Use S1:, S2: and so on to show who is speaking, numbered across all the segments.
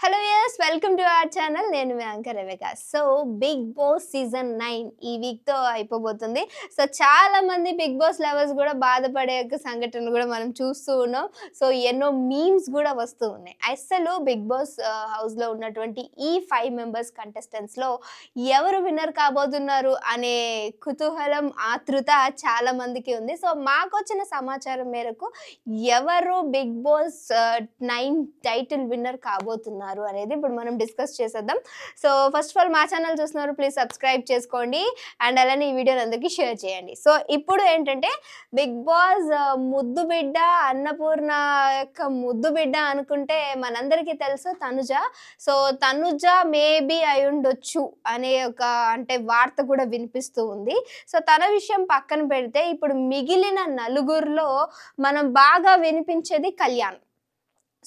S1: hello yes welcome to our channel నేను మీ anchor Revika. So Big Boss season nine ఈ వీక్తో అయిపోబోతుంది. So చాలా మంది బిగ్ బాస్ లవర్స్ కూడా బాధపడే సంఘటనలు కూడా మనం చూస్తూ ఉన్నాం. సో ఎన్నో మీమ్స్ కూడా వస్తూ ఉన్నాయి. అసలు బిగ్ బాస్ హౌస్లో ఉన్నటువంటి ఈ ఫైవ్ మెంబర్స్ కంటెస్టెంట్స్లో ఎవరు విన్నర్ కాబోతున్నారు అనే కుతూహలం ఆతృత చాలా మందికి ఉంది. సో మాకు వచ్చిన సమాచారం మేరకు ఎవరు Big Boss nine title winner కాబోతున్నారు? అనేది ఇప్పుడు మనం డిస్కస్ చేసేద్దాం. సో ఫస్ట్ ఆఫ్ ఆల్ మా ఛానల్ చూస్తున్నారు ప్లీజ్ సబ్స్క్రైబ్ చేసుకోండి అండ్ అలానే ఈ వీడియోని అందరికీ షేర్ చేయండి. సో ఇప్పుడు ఏంటంటే బిగ్ బాస్ uh, ముద్దు బిడ్డ అన్నపూర్ణ యొక్క ముద్దు బిడ్డ అనుకుంటే మనందరికీ తెలుసు తనుజ. సో తనుజ మేబీ అయి ఉండొచ్చు అనే ఒక అంటే వార్త కూడా వినిపిస్తూ ఉంది. సో తన విషయం పక్కన పెడితే ఇప్పుడు మిగిలిన నలుగురిలో మనం బాగా వినిపించేది కళ్యాణ్.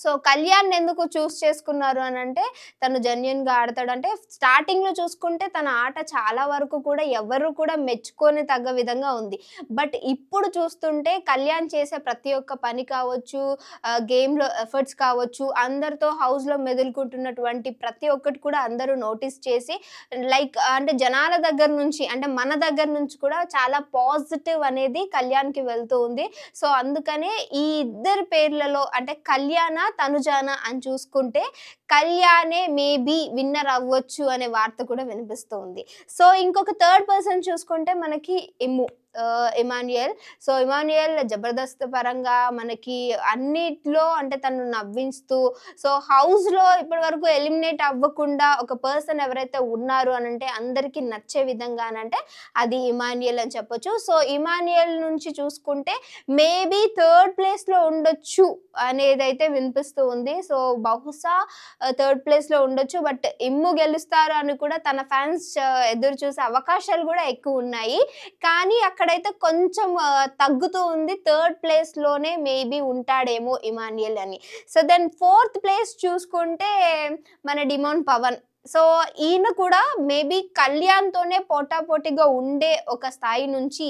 S1: సో కళ్యాణ్ ఎందుకు చూస్ చేసుకున్నారు అని అంటే తను జెన్యున్గా ఆడతాడు. అంటే స్టార్టింగ్లో చూసుకుంటే తన ఆట చాలా వరకు కూడా ఎవరు కూడా మెచ్చుకొని తగ్గ విధంగా ఉంది. బట్ ఇప్పుడు చూస్తుంటే కళ్యాణ్ చేసే ప్రతి ఒక్క పని కావచ్చు గేమ్లో ఎఫర్ట్స్ కావచ్చు అందరితో హౌస్లో మెదులుకుంటున్నటువంటి ప్రతి ఒక్కటి కూడా అందరూ నోటీస్ చేసి లైక్ అంటే జనాల దగ్గర నుంచి అంటే మన దగ్గర నుంచి కూడా చాలా పాజిటివ్ అనేది కళ్యాణ్కి వెళ్తూ ఉంది. సో అందుకనే ఈ ఇద్దరు పేర్లలో అంటే కళ్యాణ తనుజాన అని చూసుకుంటే కళ్యాణే మేబీ విన్నర్ అవ్వచ్చు అనే వార్త కూడా వినిపిస్తోంది. సో ఇంకొక థర్డ్ పర్సన్ చూసుకుంటే మనకి Emmu Emmanuel. So Emmanuel Jabardasth పరంగా మనకి అన్నిట్లో అంటే తను నవ్విస్తూ సో హౌస్లో ఇప్పటి వరకు ఎలిమినేట్ అవ్వకుండా ఒక పర్సన్ ఎవరైతే ఉన్నారు అని అంటే అందరికీ నచ్చే విధంగా అని అంటే అది ఇమాన్యుయల్ అని చెప్పొచ్చు. సో ఇమాన్యుయల్ నుంచి చూసుకుంటే మేబీ థర్డ్ ప్లేస్లో ఉండొచ్చు అనేది అయితే వినిపిస్తూ ఉంది. సో బహుశా థర్డ్ ప్లేస్లో ఉండొచ్చు. బట్ ఇమ్ము గెలుస్తారు అని కూడా తన ఫ్యాన్స్ ఎదురు చూసే అవకాశాలు కూడా ఎక్కువ ఉన్నాయి. కానీ అక్కడైతే కొంచెం తగ్గుతూ ఉంది. థర్డ్ ప్లేస్లోనే మేబీ ఉంటాడేమో ఇమాన్యుయల్ అని. సో దెన్ ఫోర్త్ ప్లేస్ చూసుకుంటే మన డిమోన్ పవన్. సో ఈయన కూడా మేబీ కళ్యాణ్తోనే పోటాపోటీగా ఉండే ఒక స్థాయి నుంచి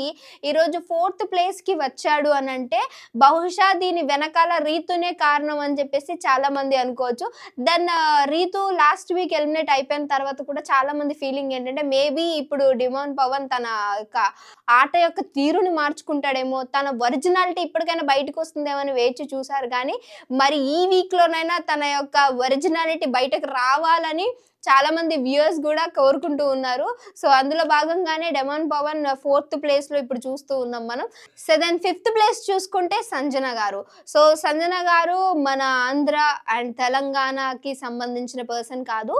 S1: ఈరోజు ఫోర్త్ ప్లేస్కి వచ్చాడు అని అంటే బహుశా దీని వెనకాల రీతునే కారణం అని చెప్పేసి చాలామంది అనుకోవచ్చు. Then Ritu last week eliminate అయిపోయిన తర్వాత కూడా చాలామంది ఫీలింగ్ ఏంటంటే మేబీ ఇప్పుడు డిమాన్ పవన్ తన యొక్క ఆట యొక్క తీరుని మార్చుకుంటాడేమో తన ఒరిజినాలిటీ ఇప్పటికైనా బయటకు వస్తుందేమో అని వేచి చూశారు. కానీ మరి ఈ వీక్లోనైనా తన యొక్క ఒరిజినాలిటీ బయటకు రావాలని చాలా మంది వ్యూయర్స్ కూడా కోరుకుంటూ ఉన్నారు. సో అందులో భాగంగానే డెమాన్ పవన్ ఫోర్త్ ప్లేస్లో ఇప్పుడు చూస్తూ ఉన్నాం మనం. సో దెన్ ఫిఫ్త్ ప్లేస్ చూసుకుంటే సంజన గారు. సో సంజన గారు మన ఆంధ్ర అండ్ తెలంగాణకి సంబంధించిన పర్సన్ కాదు.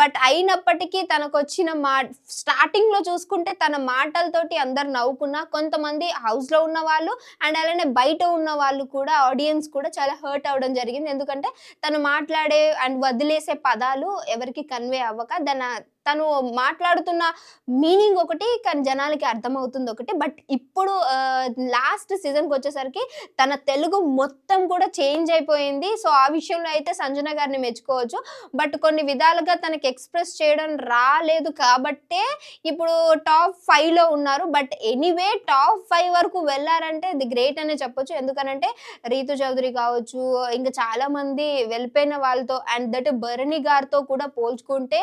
S1: బట్ అయినప్పటికీ తనకు వచ్చిన మా స్టార్టింగ్లో చూసుకుంటే తన మాటలతోటి అందరు నవ్వుకున్న కొంతమంది హౌస్లో ఉన్న వాళ్ళు అండ్ అలానే బయట ఉన్న వాళ్ళు కూడా ఆడియన్స్ కూడా చాలా హర్ట్ అవ్వడం జరిగింది. ఎందుకంటే తను మాట్లాడే అండ్ వదిలేసే పదాలు ఎవరికి కన్వే అవ్వక దాని తను మాట్లాడుతున్న మీనింగ్ ఒకటి కానీ జనాలకి అర్థమవుతుంది ఒకటి. బట్ ఇప్పుడు లాస్ట్ సీజన్కి వచ్చేసరికి తన తెలుగు మొత్తం కూడా చేంజ్ అయిపోయింది. సో ఆ విషయంలో అయితే సంజన గారిని మెచ్చుకోవచ్చు. బట్ కొన్ని విధాలుగా తనకి ఎక్స్ప్రెస్ చేయడం రాలేదు కాబట్టే ఇప్పుడు టాప్ ఫైవ్లో ఉన్నారు. బట్ ఎనీవే టాప్ ఫైవ్ వరకు వెళ్ళారంటే ది గ్రేట్ అనే చెప్పొచ్చు. ఎందుకనంటే రీతు చౌదరి కావచ్చు ఇంకా చాలామంది వెళ్ళిపోయిన వాళ్ళతో అండ్ దట్ భరణి గారితో కూడా పోల్చుకుంటే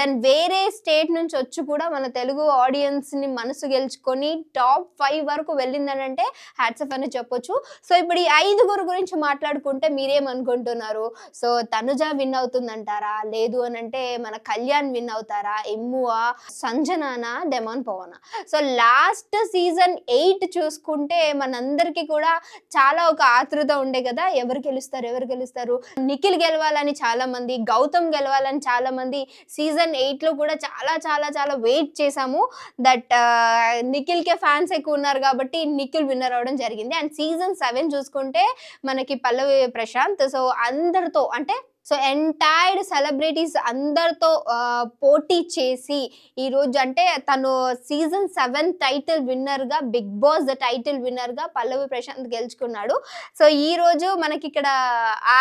S1: దెన్ వేరే స్టేట్ నుంచి వచ్చి కూడా మన తెలుగు ఆడియన్స్ని మనసు గెలుచుకొని టాప్ ఫైవ్ వరకు వెళ్ళిందనంటే హ్యాట్సఫ్ అని చెప్పొచ్చు. సో ఇప్పుడు ఈ ఐదుగురు గురించి మాట్లాడుకుంటే మీరేమనుకుంటున్నారు? సో తనుజ విన్ అవుతుందంటారా? లేదు అని అంటే మన కళ్యాణ్ విన్ అవుతారా? ఎమ్మువా? సంజనానా? డెమాన్ పవనా? సో లాస్ట్ సీజన్ ఎయిట్ చూసుకుంటే మనందరికీ కూడా చాలా ఒక ఆతృత ఉండే కదా. ఎవరు గెలుస్తారు? ఎవరు గెలుస్తారు? నిఖిల్ గెలవాలని చాలా మంది గౌతమ్ గెలవాలని చాలా మంది సీజన్ ఎయిట్ లో కూడా చాలా చాలా చాలా వెయిట్ చేసాము దట్ నిఖిల్ కే ఫ్యాన్స్ ఎక్కువ ఉన్నారు కాబట్టి నిఖిల్ విన్నర్ అవడం జరిగింది. అండ్ సీజన్ సెవెన్ చూసుకుంటే మనకి పల్లవి ప్రశాంత్. సో అందరితో అంటే సో ఎంటైర్డ్ సెలబ్రిటీస్ అందరితో పోటీ చేసి ఈ రోజు అంటే తను సీజన్ సెవెన్ టైటిల్ విన్నర్గా బిగ్ బాస్ టైటిల్ విన్నర్గా పల్లవి ప్రశాంత్ గెలుచుకున్నాడు. సో ఈ రోజు మనకి ఇక్కడ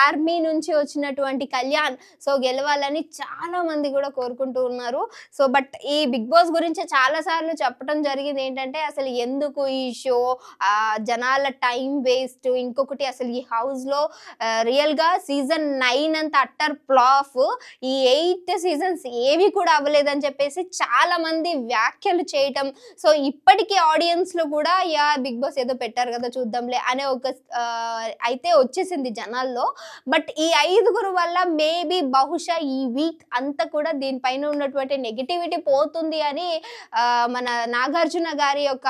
S1: ఆర్మీ నుంచి వచ్చినటువంటి కళ్యాణ్ సో గెలవాలని చాలా మంది కూడా కోరుకుంటూ ఉన్నారు. సో బట్ ఈ బిగ్ బాస్ గురించి చాలా సార్లు చెప్పడం జరిగింది ఏంటంటే అసలు ఎందుకు ఈ షో జనాల టైం వేస్ట్ ఇంకొకటి అసలు ఈ హౌస్లో రియల్గా సీజన్ నైన్ అంత అట్టర్ ప్లాఫ్ ఈ ఎయిత్ సీజన్స్ ఏవి కూడా అవ్వలేదని చెప్పేసి చాలా మంది వ్యాఖ్యలు చేయటం. సో ఇప్పటికీ ఆడియన్స్లో కూడా యా బిగ్ బాస్ ఏదో పెట్టారు కదా చూద్దాంలే అనే ఒక అయితే వచ్చేసింది జనాల్లో. బట్ ఈ ఐదుగురు వల్ల మేబీ బహుశా ఈ వీక్ అంతా కూడా దీనిపైన ఉన్నటువంటి నెగిటివిటీ పోతుంది అని మన నాగార్జున గారి యొక్క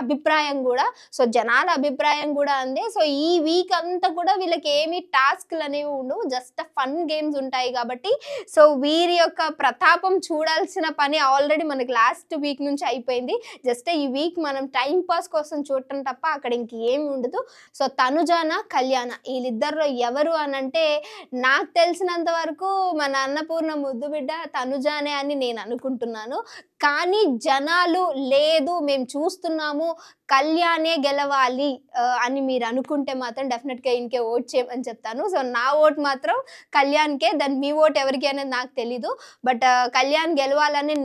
S1: అభిప్రాయం కూడా. సో జనాల అభిప్రాయం కూడా అందే. సో ఈ వీక్ అంతా కూడా వీళ్ళకి ఏమి టాస్క్లు అనేవి ఉండవు. జస్ట్ ఫన్ గేమ్స్ ఉంటాయి కాబట్టి సో వీరి యొక్క ప్రతాపం చూడాల్సిన పని ఆల్రెడీ మనకి లాస్ట్ వీక్ నుంచి అయిపోయింది. జస్ట్ ఈ వీక్ మనం టైం పాస్ కోసం చూడటం తప్ప అక్కడ ఇంకేమి ఉండదు. సో తనుజాన కళ్యాణ వీళ్ళిద్దరిలో ఎవరు అని అంటే నాకు తెలిసినంత వరకు మన అన్నపూర్ణ ముద్దు బిడ్డ తనుజానే అని నేను అనుకుంటున్నాను. కానీ జనాలు లేదు మేము చూస్తున్నాము. కళ్యాణే గెలవాలి అని మీరు అనుకుంటే మాత్రం డెఫినెట్గా ఇంకే ఓట్ చేయమని చెప్తాను. సో నా ఓట్ మాత్రం కళ్యాణ్కే దాని మీ ఓట్ ఎవరికి అనేది నాకు తెలీదు. బట్ కళ్యాణ్ గెలవాలని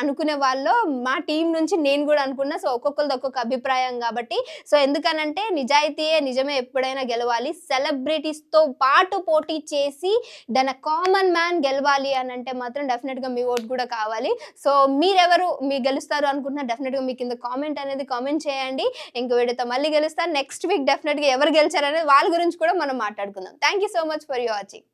S1: అనుకునే వాళ్ళు మా టీం నుంచి నేను కూడా అనుకున్నా. సో ఒక్కొక్కరిది ఒక్కొక్క అభిప్రాయం కాబట్టి. సో ఎందుకనంటే నిజాయితీయే నిజమే ఎప్పుడైనా గెలవాలి. సెలబ్రిటీస్తో పాటు పోటీ చేసి దాని కామన్ మ్యాన్ గెలవాలి అని అంటే మాత్రం డెఫినెట్గా మీ ఓట్ కూడా కావాలి. సో మీరెవరు మీ గెలుస్తారు అనుకుంటున్నా డెఫినెట్గా మీకు కింద కామెంట్ అనేది కామెంట్ చేయండి. ఇంకో వీడియోతో మళ్ళీ గెలుస్తాను. నెక్స్ట్ వీక్ డెఫినెట్గా ఎవరు గెలిచారనేది వాళ్ళ గురించి కూడా మనం మాట్లాడుకుందాం. Thank you so much for you watching